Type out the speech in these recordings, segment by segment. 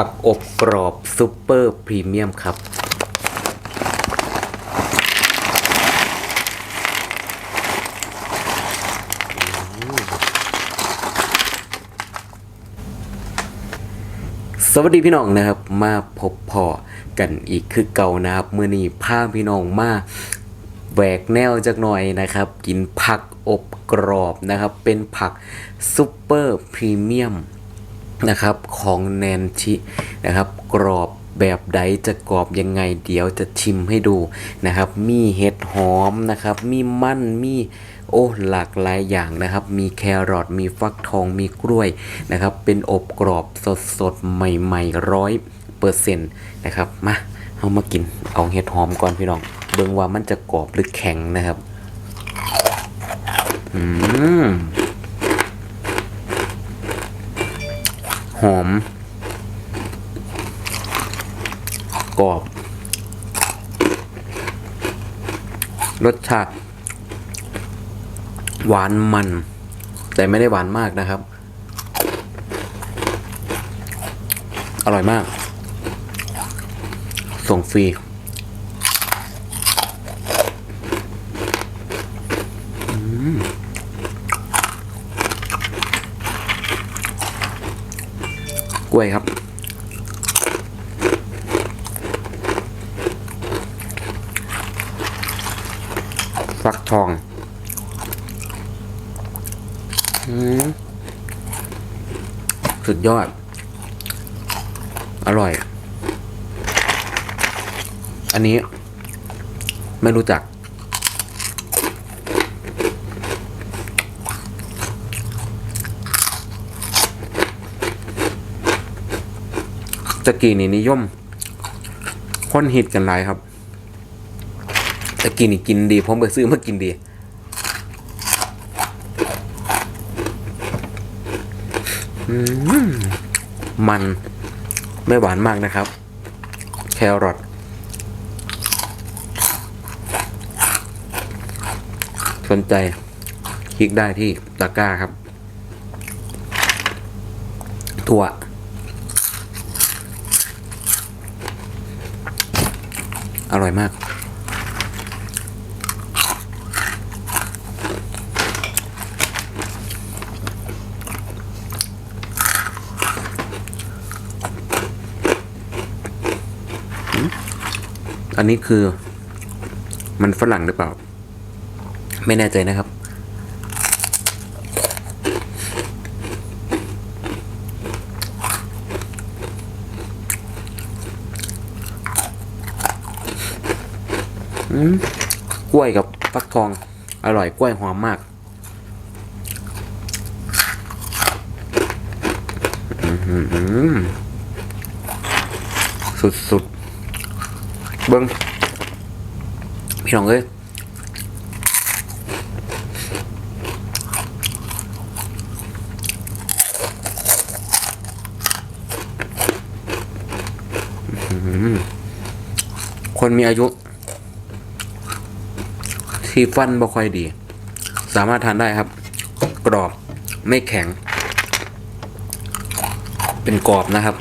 ผักอบกรอบซูเปอร์พรีเมียมครับ สวัสดีพี่น้องนะครับ มาพบพอกันอีกคือเก่านะครับเมื่อนี้พาพี่น้องมาแหวกแนวจักหน่อยนะครับ กินผักอบกรอบนะครับ เป็นผักซูเปอร์พรีเมียม นะครับของแนนชินะครับ กรอบแบบใดจะกรอบยังไง เดี๋ยวจะชิมให้ดูนะครับ มีเห็ดหอมนะครับ มีมันมีโอ้หลากหลายอย่างนะครับ มีแครอทมีฟักทองมีกล้วยนะครับ เป็นอบกรอบสดสดใหม่ๆร้อยเปอร์เซ็นต์นะครับมาเอามากินเอาเห็ดหอมก่อนพี่น้องเบิ่งว่ามันจะกรอบหรือแข็งนะครับอืม หอม กรอบ รสชาติ หวานมัน แต่ไม่ได้หวานมากนะครับ อร่อยมาก ส่งฟรี กล้วยครับฟักทองสุดยอด อร่อย อันนี้ไม่รู้จัก ตะกี้นี่นิยมคนฮิตกันหลายครับตะกี้นี่กินดีผมไปซื้อมากินดีมมันไม่หวานมากนะครับ แครอทสนใจคลิกได้ที่ตะกร้าครับ ถั่ว อร่อยมาก อันนี้คือมันฝรั่งหรือเปล่า ไม่แน่ใจนะครับ กล้วยกับฟักทอง อร่อยกล้วยหอมมากอื้อหือสุดๆเบิ้งพี่น้องเอ้ยคนมีอายุ ที่ฟันบ่ค่อยดี สามารถทานได้ครับ กรอบไม่แข็ง เป็นกรอบนะครับ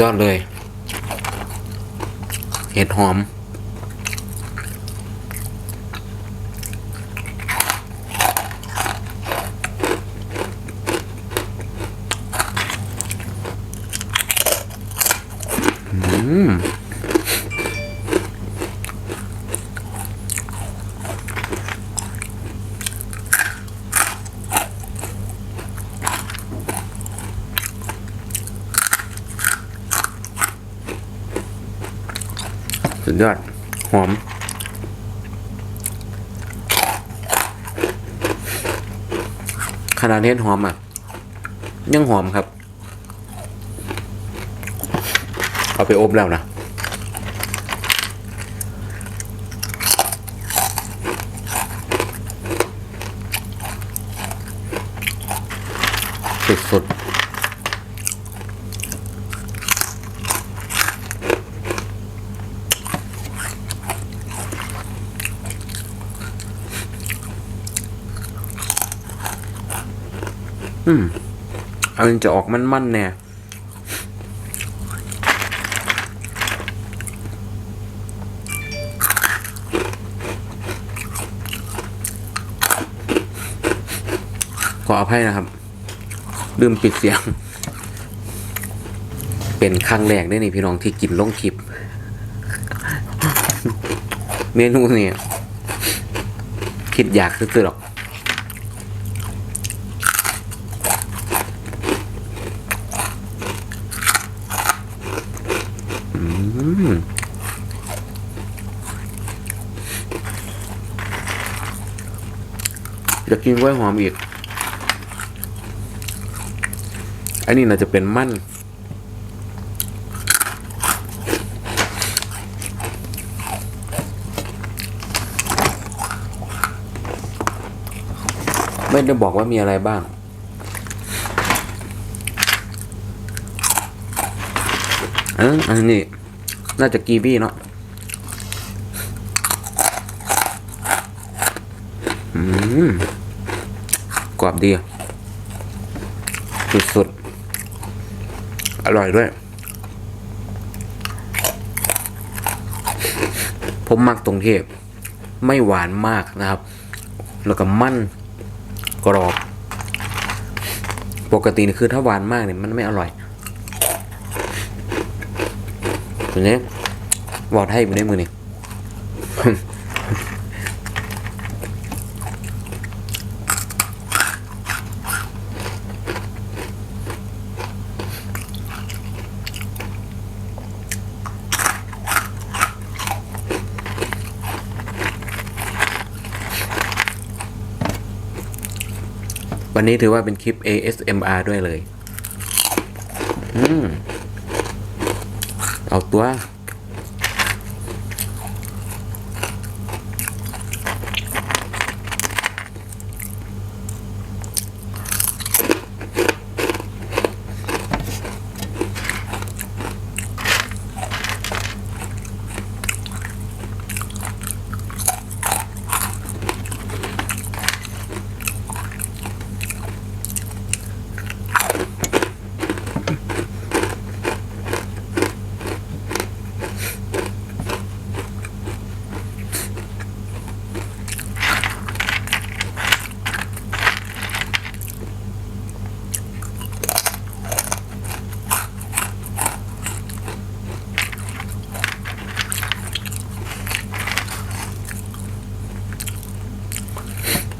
ยอดเลย เห็ดหอม อืม สุดยอด หอม ขนาดเห็ดหอมอะ ยังหอมครับ เอาไปอบแล้วนะสุดสด อืมอาจริงจะออกมันๆเนี่ยขออภัยนะครับ ลืมปิดเสียง เป็นครั้งแรกได้นี่พี่น้องที่กินลงคลิป เมนูเนี่ยคิดอยากซื้อหรอก อืม อยากกินกล้วยหอมอีก อันนี้น่าจะเป็นมั่น ไม่ได้บอกว่ามีอะไรบ้างเอออันนี้ น่าจะกีวีเนาะอืม กรอบดีสุดๆอร่อยด้วย ผมมักตรงที่ไม่หวานมากนะครับ แล้วก็มันกรอบ ปกตินี่คือถ้าหวานมากเนี่ยมันไม่อร่อยตัวนี้วอดให้อยู่ในมือนี่ วันนี้ถือว่าเป็นคลิป ASMR ด้วยเลย อืม เอาตัว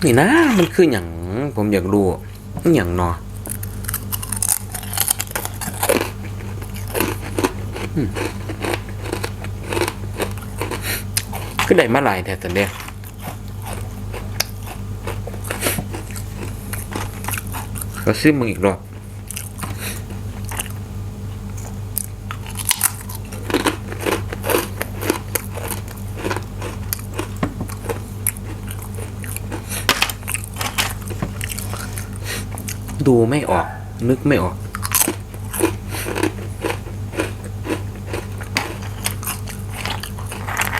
นี่นะ มันคืออย่างผมอยากรู้อย่างเนออืมก็ได้มาหลายแต่สันเดียก็ซื้อมึงอีกรอบ ดูไม่ออก นึกไม่ออก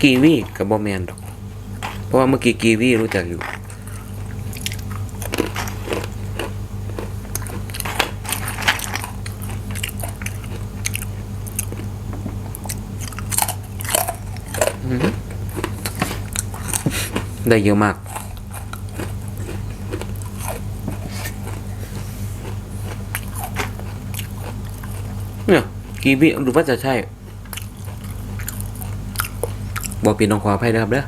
กีวีกับบอแมนดอก เพราะว่าเมื่อกี้กีวีรู้จักอยู่ ได้เยอะมาก เนี่ย กีวีหรือว่าจะใช่บอกปีน้องขออภัยนะครับเด้อ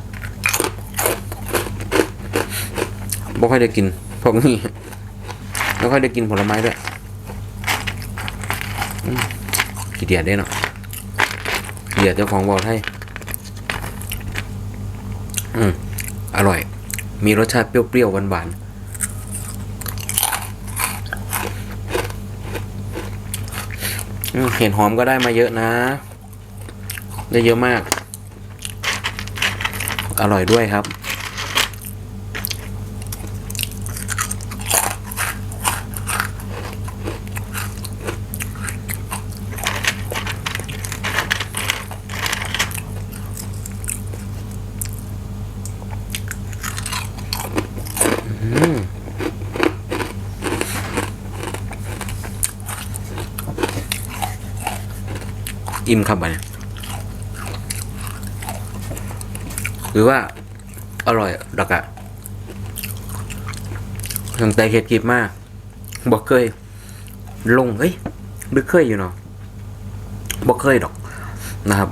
บ่ค่อยได้กินพวกนี้ไม่ค่อยได้กินผลไม้ด้วยขี้เดียดได้เนาะขี้เดียดเจ้าของบอกให้อืมอร่อย มีรสชาติเปรี้ยวๆหวานๆ เห็นหอมก็ได้มาเยอะนะ ได้เยอะมาก อร่อยด้วยครับ อืม อิ่มครับอันนี้หรือว่า อร่อยดอกอะตั้งแต่เฮ็ดคลิปมากบอกเคย ลงเฮ้ยหรือเคยอยู่เนาะบอกเคยดอกนะครับ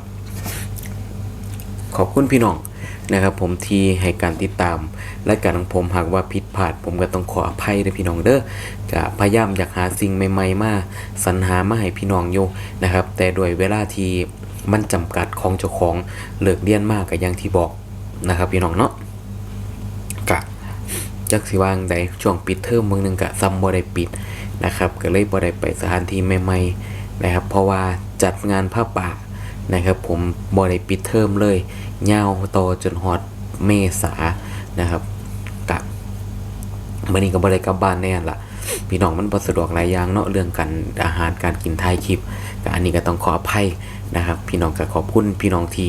ขอบคุณพี่น้องนะครับ ผมที่ให้การติดตาม และการของผมหากว่าผิดพลาด ผมก็ต้องขออภัยด้วยพี่น้องเด้อจะพยายามอยากหาสิ่งใหม่ๆมาสรรหามาให้พี่น้องอยู่นะครับ แต่ด้วยเวลาที่มันจำกัดของเจ้าของเลิกเรียนมากกับอย่างที่บอกนะครับพี่น้องเนาะกะจักสิว่างใดช่วงปิดเทอมเมึงหนึงกะซ้ำบ่ได้ปิดนะครับ ก็เลยบ่ได้ไปสถานที่ใหม่ๆนะครับ เพราะว่าจัดงานผ้าป่านะครับผมบริปิดเทอมเลยยาวโตอจนฮอตเมษานะครับ มันนี้ก็บริกลับบ้านแน่ละพี่น้องมันพอสะดวกหลายอย่างเนาะเรื่องการอาหารการกินท้ายคลิปก็อันนี้ก็ต้องขออภัยนะครับ พี่น้องก็ขอบคุณพี่น้องที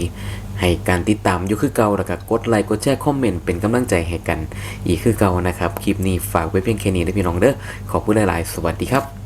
ให้การติดตามอยู่คือเก่าแล้วก็กดไลค์กดแชร์คอมเมนต์เป็นกำลังใจให้กัน อีกคือเก่านะครับคลิปนี้ฝากไว้เพียงแค่นี้นะพี่น้องเด้อขอบคุณหลาย ๆ สวัสดีครับ